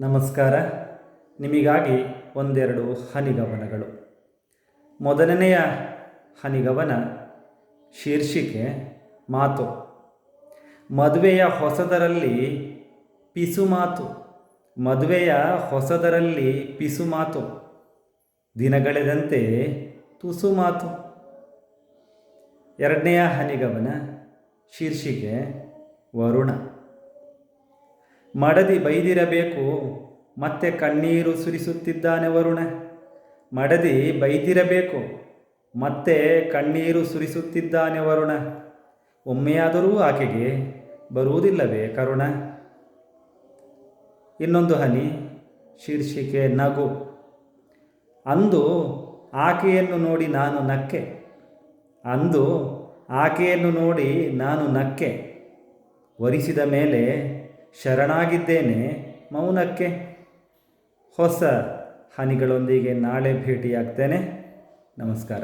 ನಮಸ್ಕಾರ. ನಿಮಗಾಗಿ ಒಂದೆರಡು ಹನಿಗವನಗಳು. ಮೊದಲನೆಯ ಹನಿಗವನ ಶೀರ್ಷಿಕೆ ಮಾತು. ಮದುವೆಯ ಹೊಸದರಲ್ಲಿ ಪಿಸು ಮಾತು. ಮದುವೆಯ ಹೊಸದರಲ್ಲಿ ಪಿಸು ಮಾತು. ದಿನಗಳೆದಂತೆ ತುಸು ಮಾತು. ಎರಡನೆಯ ಹನಿಗವನ ಶೀರ್ಷಿಕೆ ವರುಣ. ಮಡದಿ ಬೈದಿರಬೇಕು, ಮತ್ತೆ ಕಣ್ಣೀರು ಸುರಿಸುತ್ತಿದ್ದಾನೆ ವರುಣ. ಮಡದಿ ಬೈದಿರಬೇಕು, ಮತ್ತೆ ಕಣ್ಣೀರು ಸುರಿಸುತ್ತಿದ್ದಾನೆ ವರುಣ. ಒಮ್ಮೆಯಾದರೂ ಆಕೆಗೆ ಬರುವುದಿಲ್ಲವೇ ಕರುಣ? ಇನ್ನೊಂದು ಹನಿ, ಶೀರ್ಷಿಕೆ ನಗು. ಅಂದು ಆಕೆಯನ್ನು ನೋಡಿ ನಾನು ನಕ್ಕೆ. ಅಂದು ಆಕೆಯನ್ನು ನೋಡಿ ನಾನು ನಕ್ಕೆ. ವರಿಸಿದ ಮೇಲೆ ಶರಣಾಗಿದ್ದೇನೆ ಮೌನಕ್ಕೆ. ಹೊಸ ಹನಿಗಳೊಂದಿಗೆ ನಾಳೆ ಭೇಟಿಯಾಗ್ತೇನೆ. ನಮಸ್ಕಾರ.